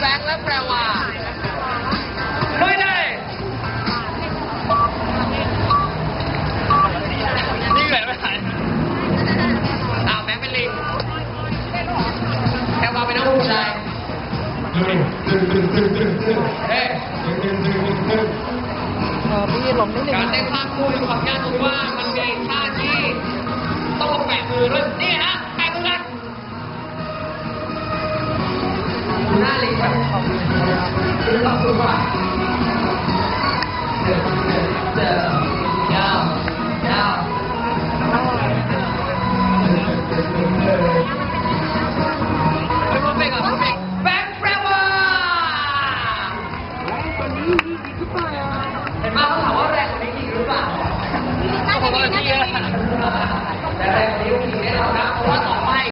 แบงค์และแปลว่าไม่ได้นี่เหนื่อยไหมอ้าวแบงค์เป็นลิงแปลว่าเป็นน้องผู้ชายเฮ้ยเออพี่หลงนิดนึงการเต้นภาคคู่มีความยากตรงที่ว่ามันมีท่าที่ต้องแปะมือด้วยนี่ 我们的精神在这里